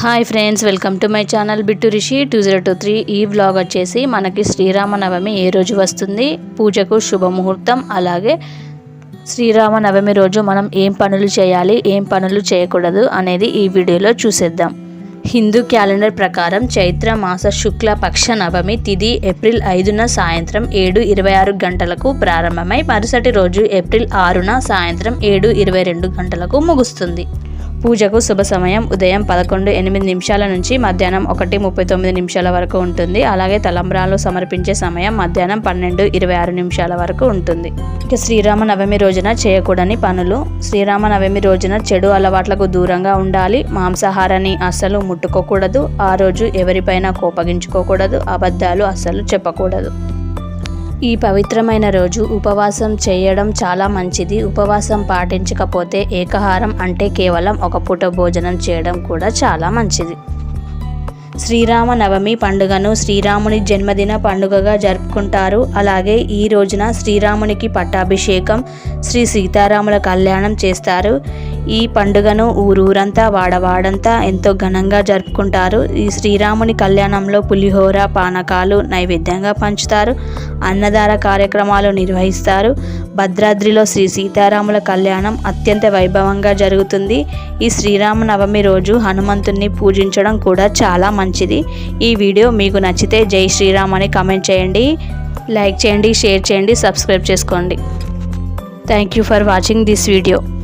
Hi friends welcome to my channel Bittu Rishi two zero two three ఈ blog వచ్చేసి మనకి శ్రీరామనవమి ఏ రోజు వస్తుంది? పూజకు శుభముహూర్తం అలాగే శ్రీరామనవమి రోజు మనం ఏం పనులు చేయాలి ఏం పనులు చేయకూడదు అనేది ఈ వీడియోలో చూసేద్దాం. హిందూ క్యాలెండర్ ప్రకారం చైత్ర మాస శుక్ల పక్ష నవమి తిథి ఏప్రిల్ ఐదున సాయంత్రం ఏడు ఇరవై ఆరు గంటలకు ప్రారంభమై మరుసటి రోజు ఏప్రిల్ ఆరున సాయంత్రం ఏడు ఇరవై రెండు గంటలకు ముగుస్తుంది. పూజకు శుభ సమయం. ఉదయం పదకొండు ఎనిమిది నిమిషాల నుంచి మధ్యాహ్నం ఒకటి ముప్పై తొమ్మిది నిమిషాల వరకు ఉంటుంది. అలాగే తలంబ్రాలు సమర్పించే సమయం మధ్యాహ్నం పన్నెండు ఇరవై ఆరు నిమిషాల వరకు ఉంటుంది. ఇక శ్రీరామ నవమి రోజున చేయకూడని పనులు. శ్రీరామ నవమి రోజున చెడు అలవాట్లకు దూరంగా ఉండాలి. మాంసాహారాన్ని అస్సలు ముట్టుకోకూడదు. ఆ రోజు ఎవరిపైనా కోపగించుకోకూడదు. అబద్ధాలు అస్సలు చెప్పకూడదు. ఈ పవిత్రమైన రోజు ఉపవాసం చేయడం చాలా మంచిది. ఉపవాసం పాటించకపోతే ఏకహారం అంటే కేవలం ఒక పూట భోజనం చేయడం కూడా చాలా మంచిది. శ్రీరామ నవమి పండుగను శ్రీరాముని జన్మదిన పండుగగా జరుపుకుంటారు. అలాగే ఈ రోజున శ్రీరామునికి పట్టాభిషేకం శ్రీ సీతారాముల కళ్యాణం చేస్తారు. ఈ పండుగను ఊరూరంతా వాడవాడంతా ఎంతో ఘనంగా జరుపుకుంటారు. ఈ శ్రీరాముని కళ్యాణంలో పులిహోర పానకాలు నైవేద్యంగా పంచుతారు. అన్నదాన కార్యక్రమాలు నిర్వహిస్తారు. భద్రాద్రిలో శ్రీ సీతారాముల కళ్యాణం అత్యంత వైభవంగా జరుగుతుంది. ఈ శ్రీరామ నవమి రోజు హనుమంతుణ్ణి పూజించడం కూడా చాలా మంచిది. ఈ వీడియో మీకు నచ్చితే జై శ్రీరామ్ అని కమెంట్ చేయండి. లైక్ చేయండి షేర్ చేయండి సబ్స్క్రైబ్ చేసుకోండి. Thank you for watching this video